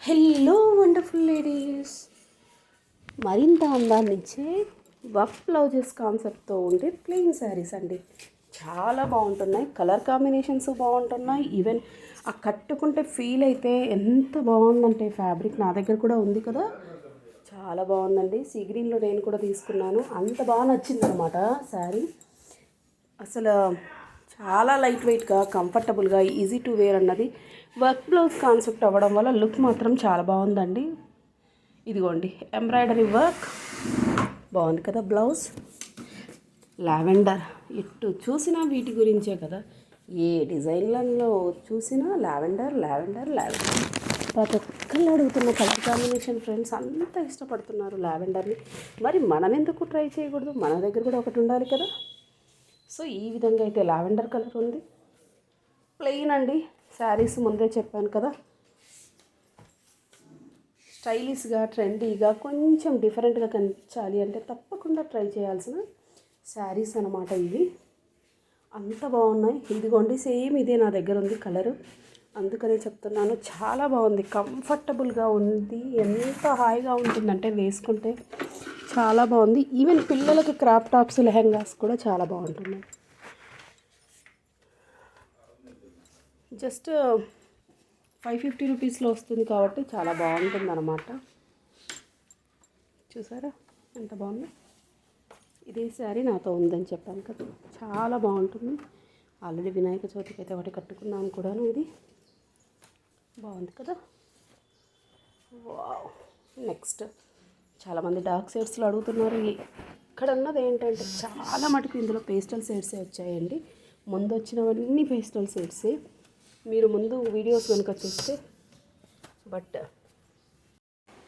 Hello wonderful ladies మరింత అందాన్నిచ్చే Waqf blouses కాన్సెప్ట్తో ఉండే ప్లెయిన్ శారీస్ అండి. చాలా బాగుంటున్నాయి. కలర్ కాంబినేషన్స్ బాగుంటున్నాయి. ఈవెన్ ఆ కట్టుకుంటే ఫీల్ అయితే ఎంత బాగుందంటే ఫ్యాబ్రిక్ నా దగ్గర కూడా ఉంది కదా. చాలా బాగుందండి. సీ గ్రీన్లో నేను కూడా తీసుకున్నాను. అంత బాగా నచ్చింది అనమాట శారీ అసలు చాలా లైట్ వెయిట్గా కంఫర్టబుల్గా ఈజీ టు వేర్ అన్నది వర్క్ బ్లౌజ్ కాన్సెప్ట్ అవ్వడం వల్ల లుక్ మాత్రం చాలా బాగుందండి. ఇదిగోండి ఎంబ్రాయిడరీ వర్క్ బాగుంది కదా బ్లౌజ్ లావెండర్ ఇటు చూసినా వీటి గురించే కదా. ఏ డిజైన్లలో చూసినా లావెండర్ లావెండర్ లావెండర్ ప్రతి ఒక్కళ్ళు అడుగుతున్న కలర్ కాంబినేషన్ ఫ్రెండ్స్ అంతా ఇష్టపడుతున్నారు లావెండర్ని మరి మనం ఎందుకు ట్రై చేయకూడదు? మన దగ్గర కూడా ఒకటి ఉండాలి కదా. సో ఈ విధంగా అయితే లావెండర్ కలర్ ఉంది. ప్లెయిన్ అండి. శారీస్ ముందే చెప్పాను కదా. స్టైలిష్గా ట్రెండీగా కొంచెం డిఫరెంట్గా కనిపించాలి అంటే తప్పకుండా ట్రై చేయాల్సిన శారీస్ అనమాట ఇవి. అంత బాగున్నాయి. ఇదిగోండి సేమ్ ఇదే నా దగ్గర ఉంది కలరు. అందుకనే చెప్తున్నాను చాలా బాగుంది. కంఫర్టబుల్గా ఉంది. ఎంత హాయిగా ఉంటుందంటే వేసుకుంటే. చాలా బాగుంది. ఈవెన్ పిల్లలకి క్రాప్ టాప్స్ లెహెంగాస్ కూడా చాలా బాగుంటున్నాయి జస్ట్ ఫైవ్ ఫిఫ్టీ రూపీస్లో వస్తుంది కాబట్టి చాలా బాగుంటుంది అనమాట చూసారా? ఎంత బాగుంది? ఇదే శారీ నాతో ఉందని చెప్పాను కదా. చాలా బాగుంటుంది. ఆల్రెడీ వినాయక చవితికి అయితే ఒకటి కట్టుకున్నాను కూడాను ఇది. బాగుంది కదా? వావ్ నెక్స్ట్ చాలామంది డార్క్ షేడ్స్లో అడుగుతున్నారు. ఇక్కడ ఉన్నది ఏంటంటే చాలా మటుకు ఇందులో పేస్టల్ షేడ్సే వచ్చాయండి. ముందు వచ్చినవన్నీ పేస్టల్ షేడ్సే. మీరు ముందు వీడియోస్ కనుక చూస్తే బట్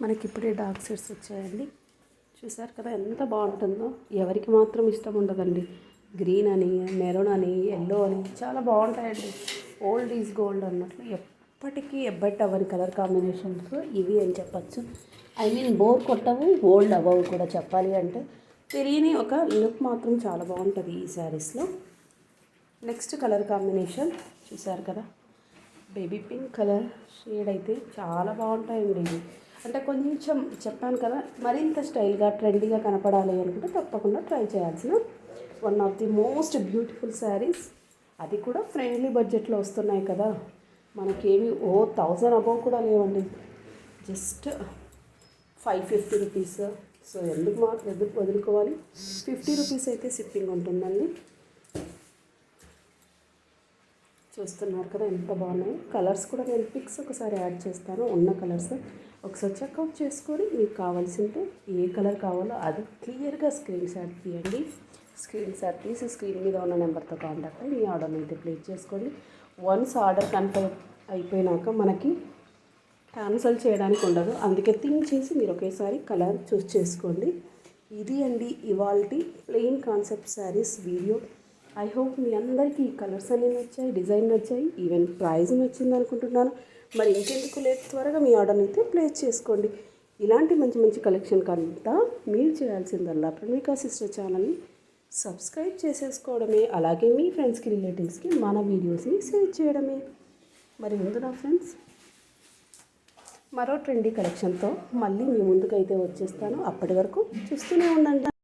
మనకి ఇప్పుడే డార్క్ షేడ్స్ వచ్చాయండి. చూసారు కదా ఎంత బాగుంటుందో. ఎవరికి మాత్రం ఇష్టం ఉండదండి. గ్రీన్ అని మెరూన్ అని ఎల్లో అని చాలా బాగుంటాయండి. ఓల్డ్ ఈజ్ గోల్డ్ అన్నట్లు ఎప్పటికీ ఎబ్బట్ అవ్వని కలర్ కాంబినేషన్స్ ఇవి అని చెప్పచ్చు. ఐ మీన్ బోర్ కొట్టవు ఓల్డ్ అవ్వవు కూడా చెప్పాలి అంటే. తెలియని ఒక లుక్ మాత్రం చాలా బాగుంటుంది ఈ శారీస్లో నెక్స్ట్ కలర్ కాంబినేషన్ చూసారు కదా? బేబీ పింక్ కలర్ షేడ్ అయితే చాలా బాగుంటాయండి ఇవి. అంటే కొంచెం చెప్పాను కదా మరింత స్టైల్గా ట్రెండీగా కనపడాలి అనుకుంటే తప్పకుండా ట్రై చేయాల్సిన one of the most beautiful sarees అది కూడా ఫ్రెండ్లీ బడ్జెట్లో వస్తున్నాయి కదా. మనకేమి ఓ థౌజండ్ అబౌవ్ కూడా లేవండి. Just five fifty rupees. So ఎందుకు మా ఎందుకు వదులుకోవాలి? ఫిఫ్టీ రూపీస్ అయితే షిప్పింగ్ ఉంటుందండి. చూస్తున్నారు కదా ఎంత బాగున్నాయి. కలర్స్ కూడా నేను పిక్స్ ఒకసారి యాడ్ చేస్తాను. ఉన్న కలర్స్. ఒకసారి చెక్అవుట్ చేసుకొని మీకు కావాల్సింటే ఏ కలర్ కావాలో అది క్లియర్గా స్క్రీన్ షాట్ తీయండి. స్క్రీన్ షాట్ తీసి స్క్రీన్ మీద ఉన్న నెంబర్తో కాంటాక్ట్ అయ్యి మీ ఆర్డర్ని అయితే ప్లేస్ చేసుకోండి. వన్స్ ఆర్డర్ కన్ఫర్మ్ అయిపోయినాక మనకి క్యాన్సల్ చేయడానికి ఉండదు. అందుకే థింక్ చేసి మీరు ఒకేసారి కలర్ చూస్ చేసుకోండి. ఇది అండి ఇవాల్టీ plain concept sarees video. I hope మీ అందరికీ ఈ కలర్స్ అన్నీ నచ్చాయి డిజైన్ నచ్చాయి ఈవెన్ ప్రైస్ నచ్చింది అనుకుంటున్నాను. మరి ఇంకెందుకు లేదు త్వరగా మీ ఆర్డర్ని అయితే ప్లేస్ చేసుకోండి. ఇలాంటి మంచి మంచి కలెక్షన్ కంతా మీరు చేయాల్సిందల్లా ప్రణవికా సిస్టర్ ఛానల్ని సబ్స్క్రైబ్ చేసేసుకోవడమే అలాగే మీ ఫ్రెండ్స్కి రిలేటివ్స్కి మన వీడియోస్ని షేర్ చేయడమే. మరి ముందు నా ఫ్రెండ్స్? మరో ట్రెండీ కలెక్షన్తో మళ్ళీ మీ ముందుకైతే వచ్చేస్తాను. అప్పటి వరకు చూస్తూనే ఉండండి.